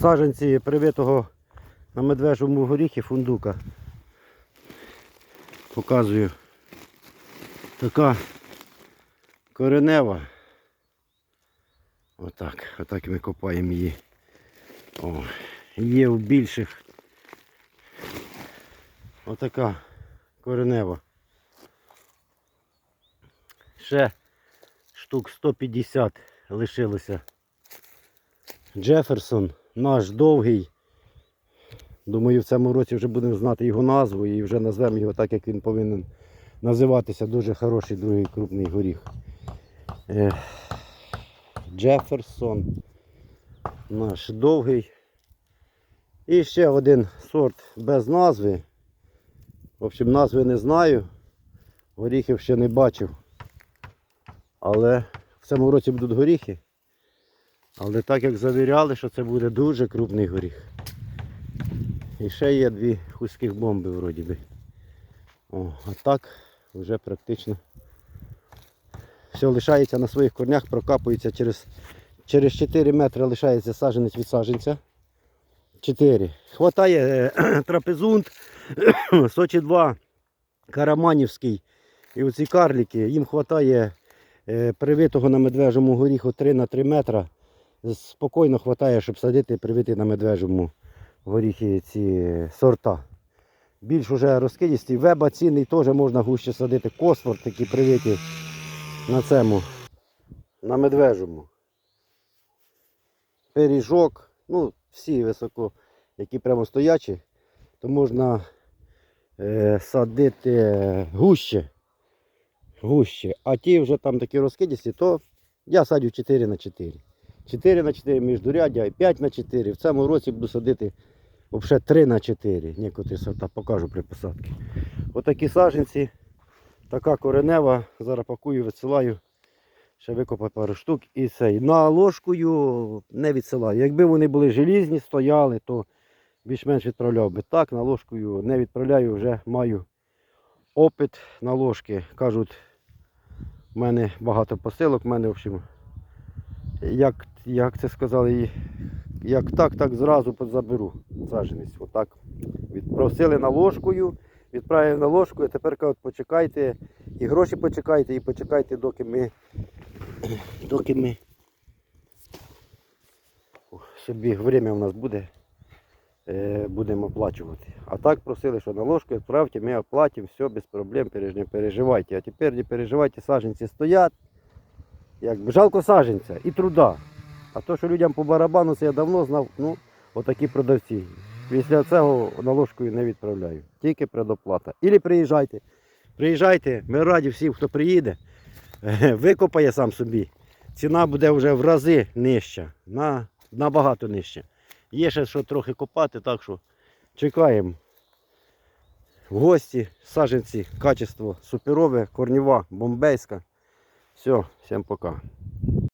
саджанці привитого на медвежому горіхі фундука. Показую. Така коренева. Отак. Отак ми копаємо її. О, є в більших. Отака коренева. Ще штук 150 лишилося. Джеферсон, наш довгий. Думаю, в цьому році вже будемо знати його назву і вже назвемо його так, як він повинен називатися. Дуже хороший другий крупний горіх. Е, Джеферсон. Наш довгий. І ще один сорт без назви. В общем, назви не знаю. Горіхів ще не бачив. Але в цьому році будуть горіхи. Але так як завіряли, що це буде дуже крупний горіх. І ще є дві хузьких бомби вроді би. О, а так вже практично все лишається на своїх корнях, прокапується через, через 4 метри лишається саджанець від саджанця. 4. Хватає е, трапезунт, Сочі 2, Караманівський і оці карліки, їм вистачає е, привитого на медвежому горіху 3 на 3 метра. Спокійно вистачає, щоб садити і привити на медвежому горіхи ці сорта. Більш уже розкидісті. Веба цінний теж можна гуще садити. Косфор такі привиті на цьому, на медвежому. Пиріжок, ну, всі високо, які прямо стоячі, то можна е, садити гуще. Гуще. А ті вже там такі розкидісті, то я садю 4 на 4. 4 на 4 міждуряддя і 5 на 4. В цьому році буду садити взагалі 3 на 4. Некоторі сорта покажу при посадці. Отакі саженці, така коренева. Зараз пакую, відсилаю. Ще викопаю пару штук і цей. На ложкою не відсилаю. Якби вони були желізні, стояли, то більш-менш відправляв би. Так, на ложкою не відправляю, вже маю опит на ложки. Кажуть, в мене багато посилок, в мене, в общем, як, як це сказали, як так, так зразу заберу саджанець. Отак. Відпросили на ложкою, відправив на ложку, і тепер кажуть, почекайте, і гроші почекайте, і почекайте, доки ми, доки ми собі время у нас буде, е, будемо оплачувати. А так просили, що на ложку відправте, ми оплатимо, все без проблем, не переживайте. А тепер не переживайте, саджанці стоять. Як жалко саджанця і труда. А то, що людям по барабану, це я давно знав, ну, отакі продавці. Після цього наложкою не відправляю. Тільки предоплата. Ілі приїжджайте. Приїжджайте, ми раді всім, хто приїде, викопає сам собі. Ціна буде вже в рази нижча, на, набагато нижча. Є ще що трохи копати, так що чекаємо. В гості, саджанці, качество суперове, корнєва, бомбейська. Все, всем пока.